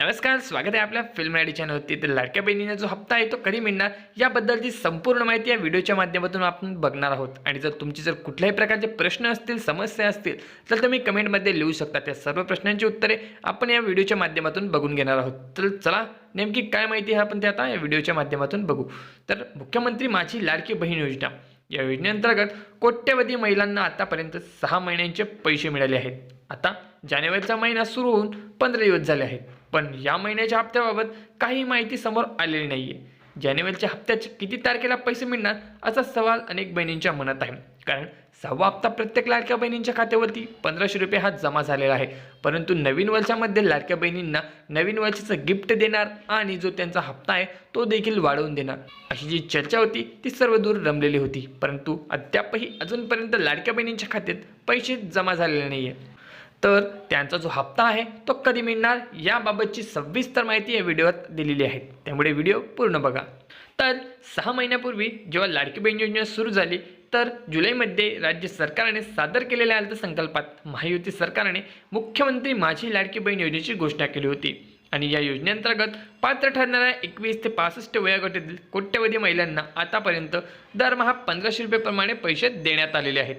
नमस्कार स्वागत आहे आपल्या फिल्म आयडी चॅनलवरती. तर लाडक्या बहिणीचा जो हप्ता आहे तो कधी मिळणार याबद्दलची संपूर्ण माहिती या व्हिडिओच्या माध्यमातून आपण बघणार आहोत. आणि जर तुमचे जर कुठल्याही प्रकारचे प्रश्न असतील समस्या असतील तर तुम्ही कमेंटमध्ये लिहू शकता. त्या सर्व प्रश्नांची उत्तरे आपण या व्हिडिओच्या माध्यमातून बघून घेणार आहोत. तर चला नेमकी काय माहिती आहे आपण ते आता या व्हिडिओच्या माध्यमातून बघू. तर मुख्यमंत्री माझी लाडकी बहीण योजना. या योजनेअंतर्गत कोट्यवधी महिलांना आतापर्यंत सहा महिन्यांचे पैसे मिळाले आहेत. आता जानेवारीचा महिना सुरू होऊन पंधरा दिवस झाले आहेत. पण या महिन्याच्या हप्त्याबाबत काही माहिती समोर आलेली नाही आहे जानेवारीच्या हप्त्याचे किती तारखेला पैसे मिळणार असा सवाल अनेक बहिणींच्या मनात आहे. कारण सहावा हप्ता प्रत्येक लाडक्या बहिणींच्या खात्यावरती पंधराशे रुपये हा जमा झालेला आहे. परंतु नवीन वर्षामध्ये लाडक्या बहिणींना नवीन वर्षाचं गिफ्ट देणार आणि जो त्यांचा हप्ता आहे तो देखील वाढवून देणार. अशी जी चर्चा होती ती सर्व दूर रमलेली होती. परंतु अद्यापही अजूनपर्यंत लाडक्या बहिणींच्या खात्यात पैसे जमा झालेले नाही आहे तर त्यांचा जो हप्ता आहे तो कधी मिळणार याबाबतची सविस्तर माहिती या व्हिडिओत दिलेली आहे. त्यामुळे व्हिडिओ पूर्ण बघा. तर सहा महिन्यापूर्वी जेव्हा लाडकी बहीण योजना सुरू झाली तर जुलैमध्ये राज्य सरकारने सादर केलेल्या अर्थसंकल्पात महायुती सरकारने मुख्यमंत्री माझी लाडकी बहीण योजनेची घोषणा केली होती. आणि या योजनेअंतर्गत पात्र ठरणाऱ्या एकवीस ते पासष्ट वयोगटातील कोट्यवधी महिलांना आतापर्यंत दरमहा पंधराशे रुपयेप्रमाणे पैसे देण्यात आलेले आहेत.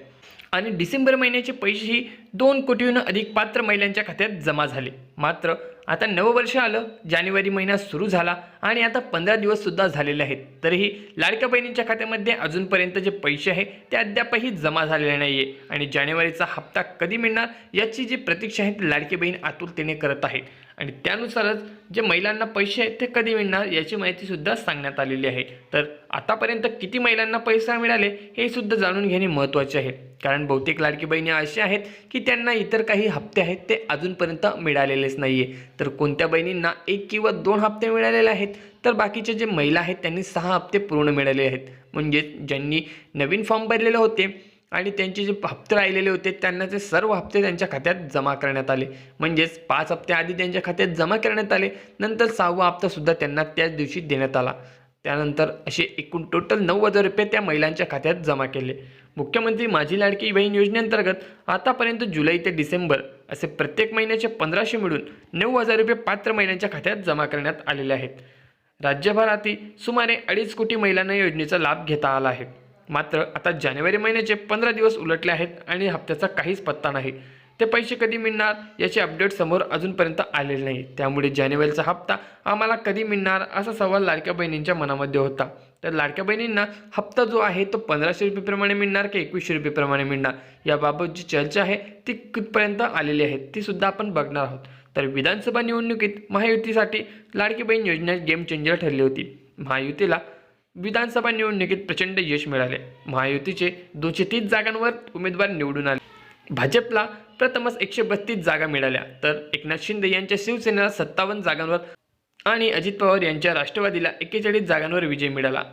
आणि डिसेंबर महिन्याचे पैसेही दोन कोटीहून अधिक पात्र महिलांच्या खात्यात जमा झाले. मात्र आता नववर्ष आलं जानेवारी महिना सुरू झाला आणि आता पंधरा दिवससुद्धा झालेले आहेत. तरीही लाडक्या बहिणींच्या खात्यामध्ये अजूनपर्यंत जे पैसे आहे ते अद्यापही जमा झालेले नाही आहे आणि जानेवारीचा हप्ता कधी मिळणार याची जी प्रतीक्षा आहे ती लाडकी बहीण आतुरतेने करत आहे. आणि त्यानुसारच जे महिलांना पैसे आहेत ते कधी मिळणार याची माहितीसुद्धा सांगण्यात आलेली आहे. तर आतापर्यंत किती महिलांना पैसा मिळाले हे सुद्धा जाणून घेणे महत्त्वाचे आहे. कारण बहुतेक लाडकी बहिणी अशा आहेत की त्यांना इतर काही हप्ते आहेत ते अजूनपर्यंत मिळालेलेच नाही आहे तर कोणत्या बहिणींना एक किंवा दोन हप्ते मिळालेले आहेत? तर बाकीचे जे महिला आहेत त्यांनी सहा हप्ते पूर्ण मिळाले आहेत. म्हणजेच ज्यांनी नवीन फॉर्म भरलेले होते आणि त्यांचे जे हप्ते राहिलेले होते त्यांना ते सर्व हप्ते त्यांच्या खात्यात जमा करण्यात आले. म्हणजेच पाच हप्ते आधी त्यांच्या खात्यात जमा करण्यात आले नंतर सहावा हप्तासुद्धा त्यांना त्याच दिवशी देण्यात आला. त्यानंतर असे एकूण टोटल नऊ हजार रुपये त्या महिलांच्या खात्यात जमा केले. मुख्यमंत्री माझी लाडकी बहीण योजनेअंतर्गत आतापर्यंत जुलै ते डिसेंबर असे प्रत्येक महिन्याचे पंधराशे मिळून नऊ हजार रुपये पात्र महिलांच्या खात्यात जमा करण्यात आलेले आहेत. राज्यभरातील सुमारे अडीच कोटी महिलांना योजनेचा लाभ घेता आला आहे. मात्र आता जानेवारी महिन्याचे पंधरा दिवस उलटले आहेत आणि हप्त्याचा काहीच पत्ता नाही. ते पैसे कधी मिळणार याचे अपडेट समोर अजूनपर्यंत आलेले नाही. त्यामुळे जानेवारीचा हप्ता आम्हाला कधी मिळणार असा सवाल लाडक्या बहिणींच्या मनामध्ये होता. तर लाडक्या बहिणींना हप्ता जो आहे तो पंधराशे रुपयेप्रमाणे मिळणार की एकवीसशे रुपयेप्रमाणे मिळणार? याबाबत जी चर्चा आहे ती कितपर्यंत आलेली आहे ती सुद्धा आपण बघणार आहोत. तर विधानसभा निवडणुकीत महायुतीसाठी लाडकी बहीण योजना गेम चेंजर ठरली होती. महायुतीला विधानसभा निवडणुकीत प्रचंड यश मिळाले. महायुतीचे दोनशे तीस जागांवर उमेदवार निवडून आले. भाजपला प्रथमच एकशे बत्तीस जागा मिळाल्या. तर एकनाथ शिंदे यांच्या शिवसेनेला सत्तावन्न जागांवर आणि अजित पवार यांच्या राष्ट्रवादीला एक्केचाळीस जागांवर विजय मिळाला.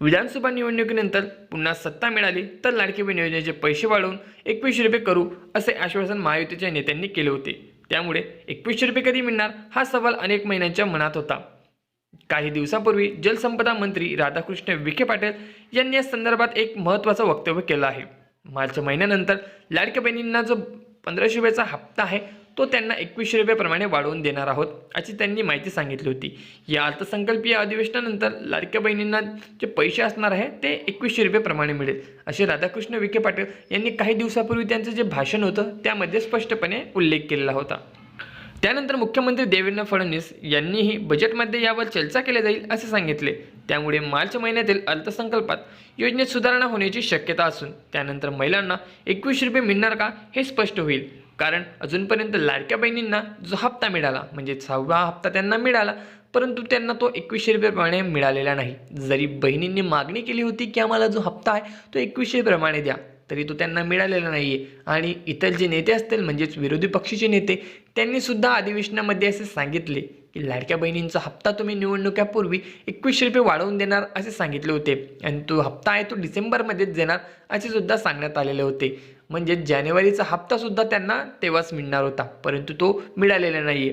विधानसभा निवडणुकीनंतर पुन्हा सत्ता मिळाली तर लाडकी बहीण योजनेचे पैसे वाढवून एकवीसशे रुपये करू असे आश्वासन महायुतीच्या नेत्यांनी केले होते. त्यामुळे एकवीसशे रुपये कधी मिळणार हा सवाल अनेक महिन्यांच्या मनात होता. काही दिवसापूर्वी जलसंपदा मंत्री राधाकृष्ण विखे पाटील यांनी या संदर्भात एक महत्त्वाचं वक्तव्य केलं आहे. मार्च महिन्यानंतर लाडक्या बहिणींना जो पंधराशे रुपयाचा हप्ता आहे तो त्यांना एकवीसशे रुपयाप्रमाणे वाढवून देणार आहोत अशी त्यांनी माहिती सांगितली होती. या अर्थसंकल्पीय अधिवेशनानंतर लाडक्या बहिणींना जे पैसे असणार आहे ते एकवीसशे रुपयेप्रमाणे मिळेल. असे राधाकृष्ण विखे पाटील यांनी काही दिवसापूर्वी त्यांचं जे भाषण होतं त्यामध्ये स्पष्टपणे उल्लेख केलेला होता. त्यानंतर मुख्यमंत्री देवेंद्र फडणवीस यांनीही बजेटमध्ये यावर चर्चा केली जाईल असे सांगितले. त्यामुळे मार्च महिन्यातील अर्थसंकल्पात योजनेत सुधारणा होण्याची शक्यता असून त्यानंतर महिलांना एकवीसशे रुपये मिळणार का हे स्पष्ट होईल. कारण अजूनपर्यंत लाडक्या बहिणींना जो हप्ता मिळाला म्हणजे सहावा हप्ता त्यांना मिळाला परंतु त्यांना तो एकवीसशे रुपयेप्रमाणे मिळालेला नाही. जरी बहिणींनी मागणी केली होती की आम्हाला जो हप्ता आहे तो एकवीसशे प्रमाणे द्या. तरी तो त्यांना मिळालेला नाही आहे आणि इतर जे नेते असतील म्हणजेच विरोधी पक्षाचे नेते त्यांनीसुद्धा अधिवेशनामध्ये असे सांगितले की लाडक्या बहिणींचा हप्ता तुम्ही निवडणुकीपूर्वी एकवीसशे रुपये वाढवून देणार असे सांगितले होते. आणि तो हप्ता आहे तो डिसेंबरमध्येच देणार असे सुद्धा सांगण्यात आलेले होते. म्हणजे जानेवारीचा हप्तासुद्धा त्यांना तेव्हाच मिळणार होता परंतु तो मिळालेला नाही आहे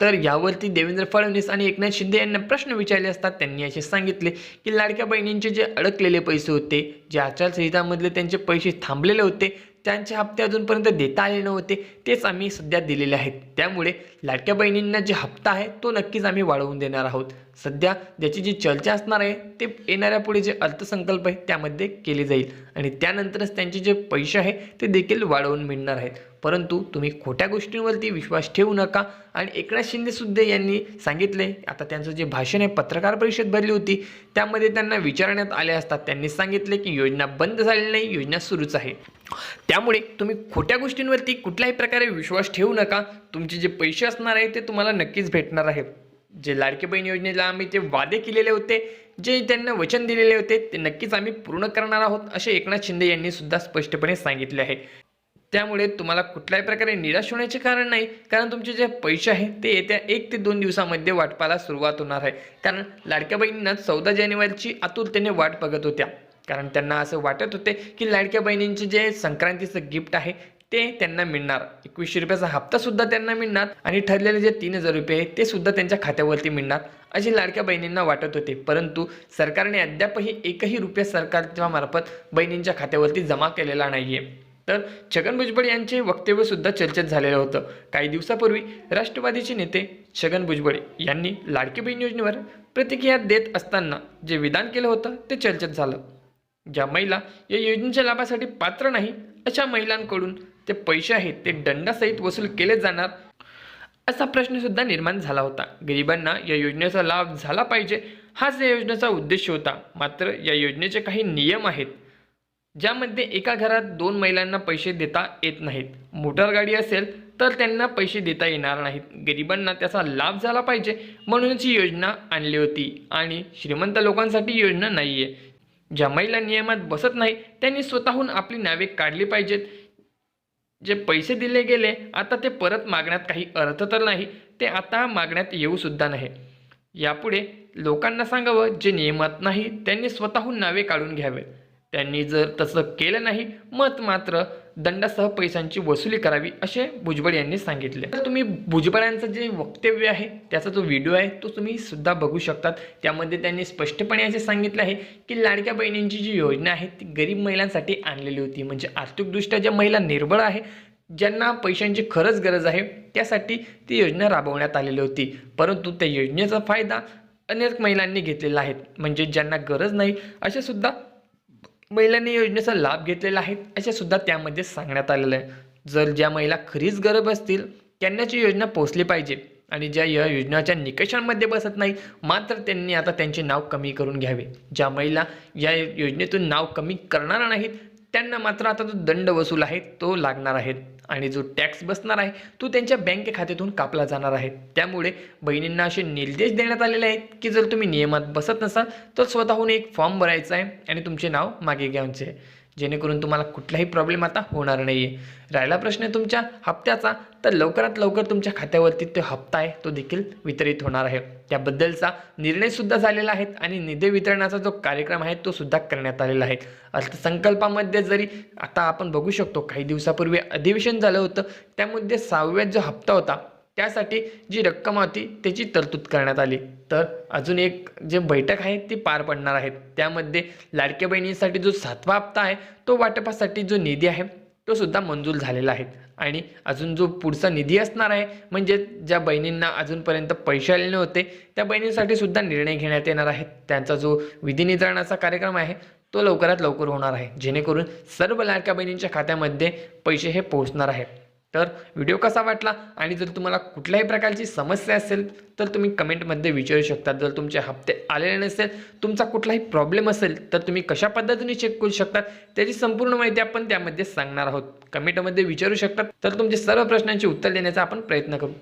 तर यावरती देवेंद्र फडणवीस आणि एकनाथ शिंदे यांना प्रश्न विचारले असतात त्यांनी असे सांगितले की लाडक्या बहिणींचे जे अडकलेले पैसे होते जे आचारसंहितामधले त्यांचे पैसे थांबलेले होते त्यांचे हप्ते अजूनपर्यंत देता आले नव्हते तेच आम्ही सध्या दिलेले आहेत. त्यामुळे लाडक्या बहिणींना जे हप्ता आहे तो नक्कीच आम्ही वाढवून देणार आहोत. सध्या ज्याची जी चर्चा असणार आहे ते येणाऱ्या पुढे जे अर्थसंकल्प आहे त्यामध्ये केले जाईल. आणि त्यानंतरच त्यांचे जे पैसे आहे ते देखील वाढवून मिळणार आहेत. परंतु तुम्ही खोट्या गोष्टींवरती विश्वास ठेवू नका. आणि एकनाथ शिंदेसुद्धा यांनी सांगितले आता त्यांचं जे भाषण आहे पत्रकार परिषद भरली होती त्यामध्ये त्यांना विचारण्यात आले असतात. त्यांनी सांगितले की योजना बंद झालेली नाही योजना सुरूच आहे. त्यामुळे तुम्ही खोट्या गोष्टींवरती कुठल्याही प्रकारे विश्वास ठेवू नका. तुमचे जे पैसे असणार आहे ते तुम्हाला नक्कीच भेटणार आहे. जे लाडके बहीण योजनेला आम्ही जे वादे केलेले होते जे त्यांना वचन दिलेले होते ते नक्कीच आम्ही पूर्ण करणार आहोत असे एकनाथ शिंदे यांनी सुद्धा स्पष्टपणे सांगितले आहे. त्यामुळे तुम्हाला कुठल्याही प्रकारे निराश होण्याचे कारण नाही. कारण तुमचे जे पैसे आहे ते येत्या एक ते दोन दिवसामध्ये वाटपाला सुरुवात होणार आहे. कारण लाडक्या बहिणींना चौदा जानेवारीची आतुरतेने वाट बघत होत्या. कारण त्यांना असं वाटत होते की लाडक्या बहिणींचे जे संक्रांतीचं गिफ्ट आहे ते त्यांना मिळणार. एकवीसशे रुपयाचा हप्तासुद्धा त्यांना मिळणार आणि ठरलेले जे तीन हजार रुपये आहेत ते सुद्धा त्यांच्या खात्यावरती मिळणार अशी लाडक्या बहिणींना वाटत होते. परंतु सरकारने अद्यापही एकही रुपया सरकारच्या मार्फत बहिणींच्या खात्यावरती जमा केलेला नाही आहे तर छगन भुजबळ यांचे वक्तव्य सुद्धा चर्चेत झालेलं होतं. काही दिवसापूर्वी राष्ट्रवादीचे नेते छगन भुजबळ यांनी लाडकी बहीण योजनेवर प्रतिक्रिया देत असताना जे विधान केलं होतं ते चर्चेत झालं. ज्या महिला या योजनेच्या लाभासाठी पात्र नाही अशा महिलांकडून ते पैसे आहेत ते दंडासहित वसूल केले जाणार असा प्रश्नसुद्धा निर्माण झाला होता. गरिबांना या योजनेचा लाभ झाला पाहिजे हाच या योजनेचा उद्देश होता. मात्र या योजनेचे काही नियम आहेत. ज्यामध्ये एका घरात दोन महिलांना पैसे देता येत नाहीत. मोटार गाडी असेल तर त्यांना पैसे देता येणार नाहीत. गरिबांना त्याचा लाभ झाला पाहिजे म्हणूनच ही योजना आणली होती. आणि श्रीमंत लोकांसाठी योजना नाही आहे ज्या महिला नियमात बसत नाही त्यांनी स्वतःहून आपली नावे काढली पाहिजेत. जे पैसे दिले गेले आता ते परत मागण्यात काही अर्थ तर नाही. ते आता मागण्यात येऊसुद्धा नाही. यापुढे लोकांना सांगावं जे नियमात नाही त्यांनी स्वतःहून नावे काढून घ्यावे त्यांनी जर तसं केलं नाही मत मात्र दंडासह पैशांची वसुली करावी असे भुजबळ यांनी सांगितले. तर तुम्ही भुजबळांचं जे वक्तव्य आहे त्याचा जो व्हिडिओ आहे तो तुम्ही सुद्धा बघू शकतात. त्यामध्ये त्यांनी स्पष्टपणे असे सांगितले आहे की लाडक्या बहिणींची जी योजना आहे ती गरीब महिलांसाठी आणलेली होती. म्हणजे आर्थिकदृष्ट्या ज्या महिला निर्बळ आहे ज्यांना पैशांची खरंच गरज आहे त्यासाठी ती योजना राबवण्यात आलेली होती. परंतु त्या योजनेचा फायदा अनेक महिलांनी घेतलेला आहे. म्हणजे ज्यांना गरज नाही असे सुद्धा महिलांनी योजनेचा लाभ घेतलेला आहे. असे सुद्धा त्यामध्ये सांगण्यात आलेलं आहे. जर ज्या महिला खरीच गरब असतील त्यांनाची योजना पोचली पाहिजे. आणि ज्या या योजनाच्या निकषांमध्ये बसत नाही मात्र त्यांनी आता त्यांचे नाव कमी करून घ्यावे. ज्या महिला या योजनेतून नाव कमी करणार नाहीत त्यांना मात्र आता जो दंड वसूल आहे तो लागणार आहे आणि जो टॅक्स बसणार आहे तो त्यांच्या बँक खात्यातून कापला जाणार आहे. त्यामुळे बहिणींना असे निर्देश देण्यात आलेले आहेत की जर तुम्ही नियमात बसत नसाल तर स्वतःहून एक फॉर्म भरायचा आहे आणि तुमचे नाव मागे घ्यायचे आहे. जेणेकरून तुम्हाला कुठलाही प्रॉब्लेम आता होणार नाही आहे राहिला प्रश्न तुमच्या हप्त्याचा तर लवकरात लवकर तुमच्या खात्यावरती तो हप्ता आहे तो देखील वितरित होणार आहे. त्याबद्दलचा निर्णयसुद्धा झालेला आहे आणि निधी वितरणाचा जो कार्यक्रम आहे तो सुद्धा करण्यात आलेला आहे. अर्थसंकल्पामध्ये जरी आता आपण बघू शकतो काही दिवसापूर्वी अधिवेशन झालं होतं. त्यामध्ये सहाव्यात जो हप्ता होता त्यासाठी जी रक्कम होती त्याची तरतूद करण्यात आली. तर अजून एक जे बैठक आहे ती पार पडणार आहे. त्यामध्ये लाडक्या बहिणींसाठी जो सातवा हप्ता आहे तो वाटपासाठी जो निधी आहे तो सुद्धा मंजूर झालेला आहे. आणि अजून जो पुढचा निधी असणार आहे म्हणजे ज्या बहिणींना अजूनपर्यंत पैसे आलेले नव्हते त्या बहिणींसाठी सुद्धा निर्णय घेण्यात येणार आहे. त्यांचा जो विधिनिर्धारणाचा कार्यक्रम आहे तो लवकरात लवकर होणार आहे. जेणेकरून सर्व लाडक्या बहिणींच्या खात्यामध्ये पैसे हे पोहोचणार आहे तर व्हिडिओ कसा वाटला? आणि जर तुम्हाला कुठल्याही प्रकारची समस्या असेल तर तुम्ही कमेंटमध्ये विचारू शकता. जर तुमचे हप्ते आलेले नसेल तुमचा कुठलाही प्रॉब्लेम असेल तर तुम्ही कशा पद्धतीने चेक करू शकता? त्याची संपूर्ण माहिती आपण त्यामध्ये सांगणार आहोत. कमेंटमध्ये विचारू शकतात तर तुमचे सर्व प्रश्नांची उत्तर देण्याचा आपण प्रयत्न करू.